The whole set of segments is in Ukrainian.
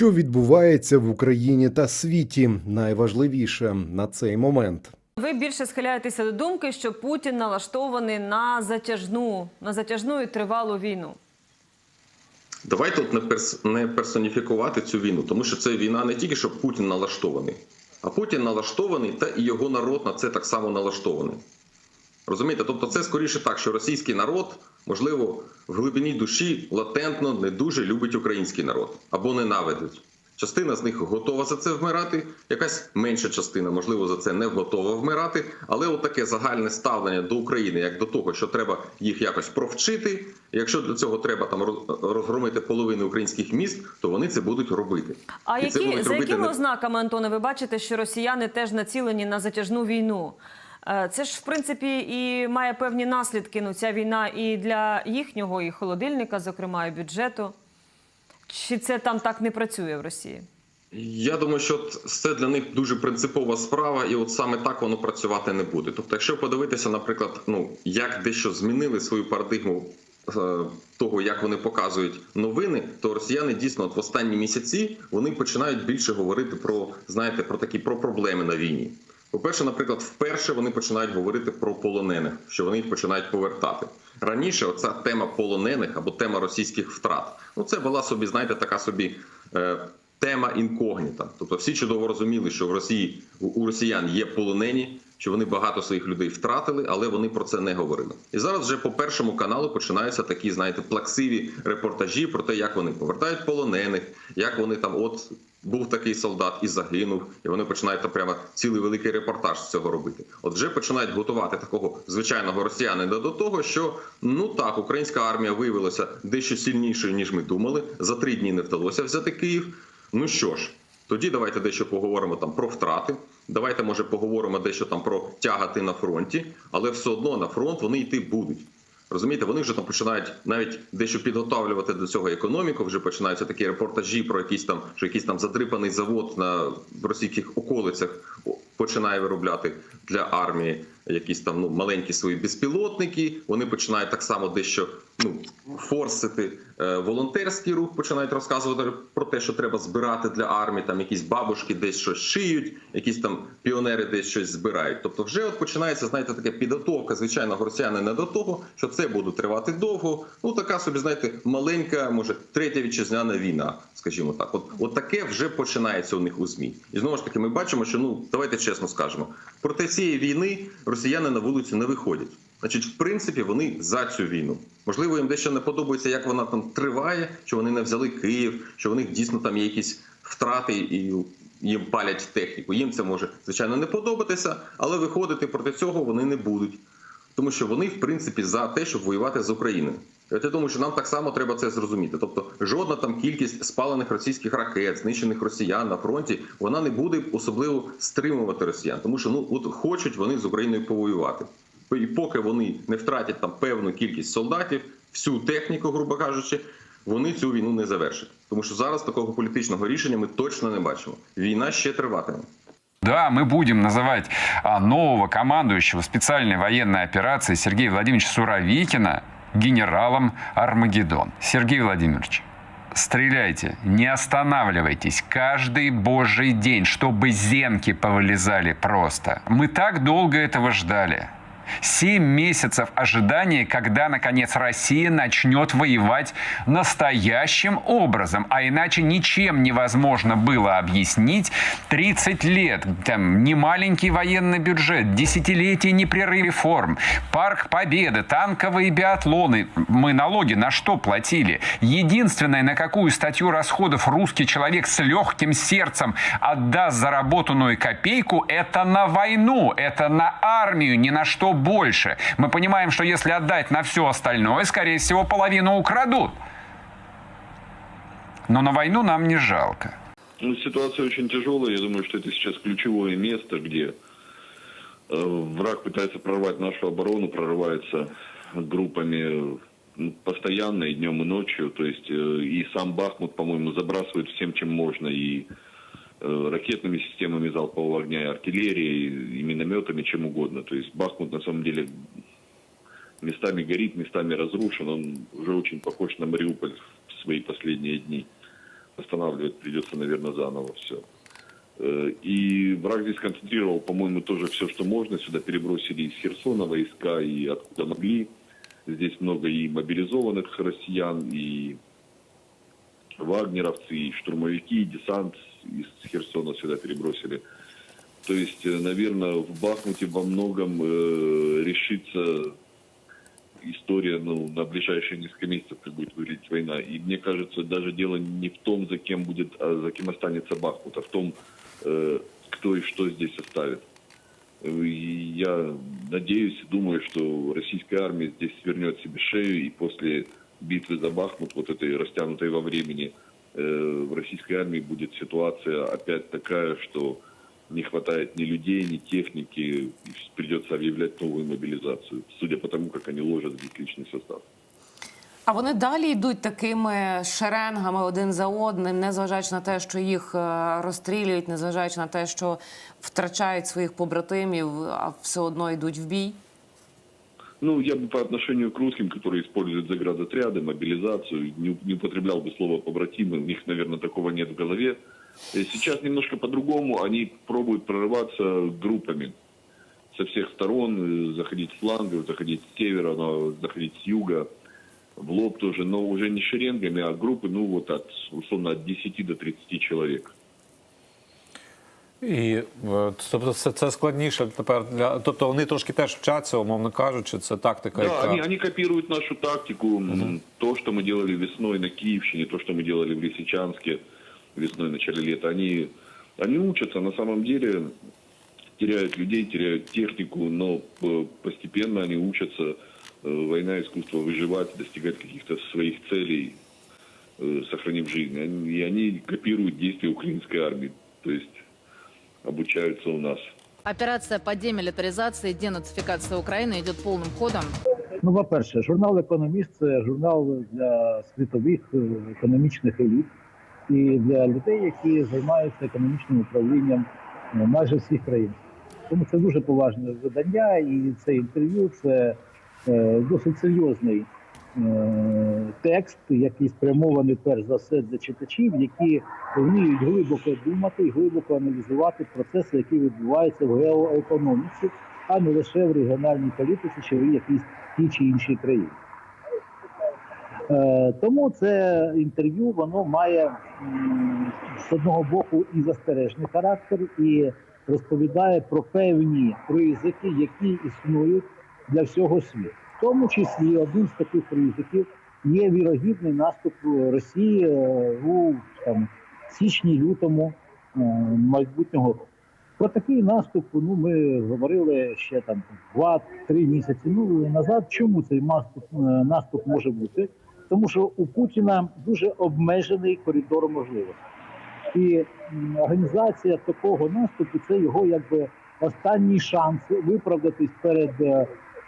Що відбувається в Україні та світі, найважливіше на цей момент. Ви більше схиляєтеся до думки, що Путін налаштований на затяжну, на затяжну і тривалу війну. Давайте от не, перс... не персоніфікувати цю війну, тому що це війна не тільки що Путін налаштований, а Путін налаштований, та і його народ на це так само налаштований. Розумієте? Тобто, це скоріше так, що російський народ, можливо, в глибині душі латентно не дуже любить український народ або ненавидить. Частина з них готова за це вмирати, якась менша частина, можливо, за це не готова вмирати. Але от таке загальне ставлення до України, як до того, що треба їх якось провчити. Якщо для цього треба там розгромити половину українських міст, то вони це будуть робити. А І які за якими не- ознаками, Антоне, ви бачите, що росіяни теж націлені на затяжну війну? Е, Це ж в принципі і має певні наслідки. Ну, ця війна і для їхнього, і холодильника, зокрема, і бюджету. Чи це там так не працює в Росії? Я думаю, що це для них дуже принципова справа, і от саме так воно працювати не буде. Тобто, якщо подивитися, наприклад, ну як дещо змінили свою парадигму е, того, як вони показують новини, то росіяни дійсно от в останні місяці вони починають більше говорити про знаєте про такі про проблеми на війні. По-перше, наприклад, вперше вони починають говорити про полонених, що вони їх починають повертати. Раніше оця тема полонених або тема російських втрат. Ну це була собі, знаєте, така собі е, тема інкогніта. Тобто всі чудово розуміли, що в Росії у- росіян є полонені, що вони багато своїх людей втратили, але вони про це не говорили. І зараз вже по першому каналу починаються такі, знаєте, плаксиві репортажі про те, як вони повертають полонених, як вони там, от був такий солдат і загинув, і вони починають прямо цілий великий репортаж з цього робити. От вже починають готувати такого звичайного росіянина до того, що ну так, українська армія виявилася дещо сильнішою ніж ми думали. За три дні не вдалося взяти Київ. Ну що ж, тоді давайте дещо поговоримо там про втрати. Давайте, може, поговоримо дещо там про тягати на фронті, але все одно на фронт вони йти будуть. Розумієте, вони вже там починають навіть дещо підготовлювати до цього економіку. Вже починаються такі репортажі про якийсь там, що якийсь там задрипаний завод на російських околицях починає виробляти для армії якісь там ну маленькі свої безпілотники. Вони починають так само дещо ну форсити е, волонтерський рух, починають розказувати про те, що треба збирати для армії. Там якісь бабушки десь щось шиють, якісь там піонери десь щось збирають. Тобто, вже от починається, знаєте, така підготовка звичайного росіянина до того, що це буде тривати довго. Ну така собі, знаєте, маленька, може, третя вітчизняна війна, скажімо так. От, от таке вже починається у них у змі. І знову ж таки, ми бачимо, що ну давайте чесно скажемо, проти цієї війни росіяни на вулицю не виходять. Значить, в принципі, вони за цю війну. Можливо, їм дещо не подобається, як вона там триває, що вони не взяли Київ, що в них дійсно там є якісь втрати і їм палять техніку. Їм це може звичайно не подобатися, але виходити проти цього вони не будуть, тому що вони, в принципі, за те, щоб воювати з Україною. От я думаю, що нам так само треба це зрозуміти. Тобто, жодна там кількість спалених російських ракет, знищених росіян на фронті, вона не буде особливо стримувати росіян, тому що ну от хочуть вони з Україною повоювати. І поки вони не втратять там певну кількість солдатів, всю техніку, грубо кажучи, вони цю війну не завершать. Тому що зараз такого політичного рішення ми точно не бачимо. Війна ще триватиме. Да, мы будем называть нового командующего специальной военной операции Сергея Владимировича Суровикина генералом Армагеддон. Сергей Владимирович, стреляйте, не останавливайтесь каждый божий день, чтобы зенки повылезали просто. Мы так долго этого ждали. Семь месяцев ожидания, когда, наконец, Россия начнет воевать настоящим образом. А иначе ничем невозможно было объяснить 30 лет, там, немаленький военный бюджет, десятилетия непрерыв реформ, парк Победы, танковые биатлоны. Мы налоги на что платили? Единственное, на какую статью расходов русский человек с легким сердцем отдаст заработанную копейку, это на войну, это на армию, ни на что больше. Мы понимаем, что если отдать на все остальное, скорее всего, половину украдут. Но на войну нам не жалко. Ну, ситуация очень тяжелая. Я думаю, что это сейчас ключевое место, где э, враг пытается прорвать нашу оборону, прорывается группами ну, постоянно и днем, и ночью. То есть э, и сам Бахмут, по-моему, забрасывает всем, чем можно, и ракетными системами залпового огня, артиллерией, и минометами, чем угодно. То есть Бахмут на самом деле местами горит, местами разрушен. Он уже очень похож на Мариуполь в свои последние дни. Восстанавливать придется, наверное, заново все. И враг здесь концентрировал, по-моему, тоже все, что можно. Сюда перебросили из Херсона войска и откуда могли. Здесь много и мобилизованных россиян, и вагнеровцы, и штурмовики, и десант из Херсона сюда перебросили. То есть, э, наверное, в Бахмуте во многом э, решится история ну, на ближайшие несколько месяцев, как будет выглядеть война. И мне кажется, даже дело не в том, за кем будет, а за кем останется Бахмут, а в том, э, кто и что здесь оставит. И я надеюсь и думаю, что российская армия здесь свернет себе шею, и после битвы за Бахмут, вот этой растянутой во времени, в российской армии будет ситуация опять такая, что не хватает ни людей, ни техники, придется объявлять новую мобилизацию, судя по тому, как они ложат здесь личный состав. А вони далі йдуть такими шеренгами один за одним, незважаючи на те, що їх е, розстрілюють, незважаючи на те, що втрачають своїх побратимів, а все одно йдуть в бій. Ну, я бы по отношению к русским, которые используют заградотряды, мобилизацию, не, не употреблял бы слово побратимы, у них, наверное, такого нет в голове. Э, Сейчас немножко по-другому, они пробуют прорываться группами со всех сторон, э, заходить с флангов, заходить с севера, заходить с юга, в лоб тоже, но уже не шеренгами, а группы, ну вот от, условно, от 10 до 30 человек. І е, тобто це, це складніше тепер для тобто вони трошки теж вчаться, умовно кажучи, це тактика, Да, яка они, они копируют нашу тактику. М, То, что мы делали весной на Киевщине, то, что мы делали в Лисичанске весной, в начале лета. Они, они учатся, на самом деле теряют людей, теряют технику, но э, постепенно они учатся. Э, Война, искусство выживать, достигать каких-то своих целей, э, сохранив жизнь. Они- И они копируют действия украинской армии, то есть обучаются у нас. Операция по демилитаризации и денацификации Украины идет полным ходом. Ну, по-перше, журнал Економіст це журнал для світових е, економічних еліт і для людей, які займаються економічним управлінням е, майже всіх країн. Тому це дуже поважне видання, і це інтерв'ю це е, досить серйозний текст, який спрямований перш за все для читачів, які вміють глибоко думати і глибоко аналізувати процеси, які відбуваються в геоекономіці, а не лише в регіональній політиці чи в якійсь тій чи іншій країні. Е, Тому це інтерв'ю воно має з одного боку і застережний характер, і розповідає про певні ризики, які існують для всього світу. Тому числі одним з таких ризиків є вірогідний наступ Росії е, у там, січні-лютому е, майбутнього року. Про такий наступ ну, ми говорили ще там 2-3 місяці ну, назад. Чому цей наступ, е, наступ може бути? Тому що у Путіна дуже обмежений коридор можливостей. І організація такого наступу це його якби останній шанс виправдатись перед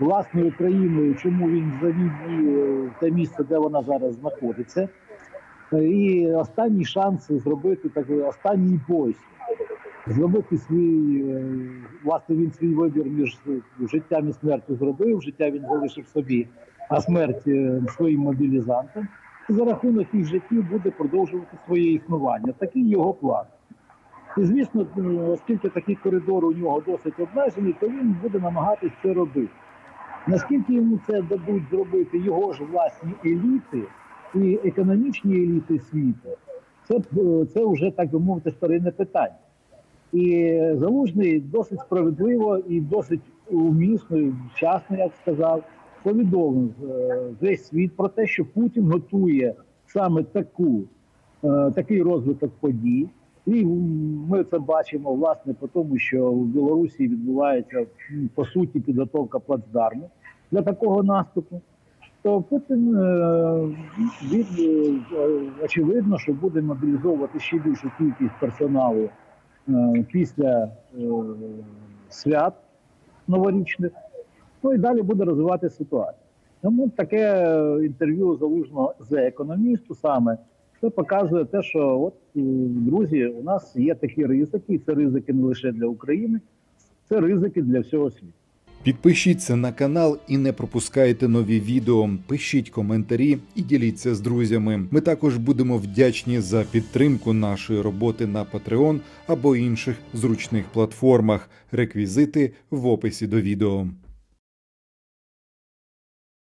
власною країною, чому він завів її е, те місце, де вона зараз знаходиться. Е, І останній шанс зробити такий останній бой зробити свій е, власне він свій вибір між життям і смертю зробив. Життя він залишив собі, а смерть своїм мобілізантам. За рахунок їх життів буде продовжувати своє існування. Такий його план. І звісно, оскільки такий коридор у нього досить обмежений, то він буде намагатись це робити. Наскільки йому це дадуть зробити його ж власні еліти і економічні еліти світу, це, е, це вже так би мовити старинне питання. І залужний досить справедливо і досить умісно, і вчасно, як сказав, повідомив е, весь світ про те, що Путін готує саме таку, е, такий розвиток подій. І ми це бачимо власне по тому, що в Білорусі відбувається по суті підготовка плацдарму для такого наступу. То Путін е, він е, очевидно, що буде мобілізовувати ще більшу кількість персоналу е, після свят новорічних. Ну і далі буде розвивати ситуацію. Тому таке інтерв'ю залужного з економісту саме це показує те, що от друзі, у нас є такі ризики, і це ризики не лише для України, це ризики для всього світу. Підпишіться на канал і не пропускайте нові відео. Пишіть коментарі і діліться з друзями. Ми також будемо вдячні за підтримку нашої роботи на Patreon або інших зручних платформах. Реквізити в описі до відео.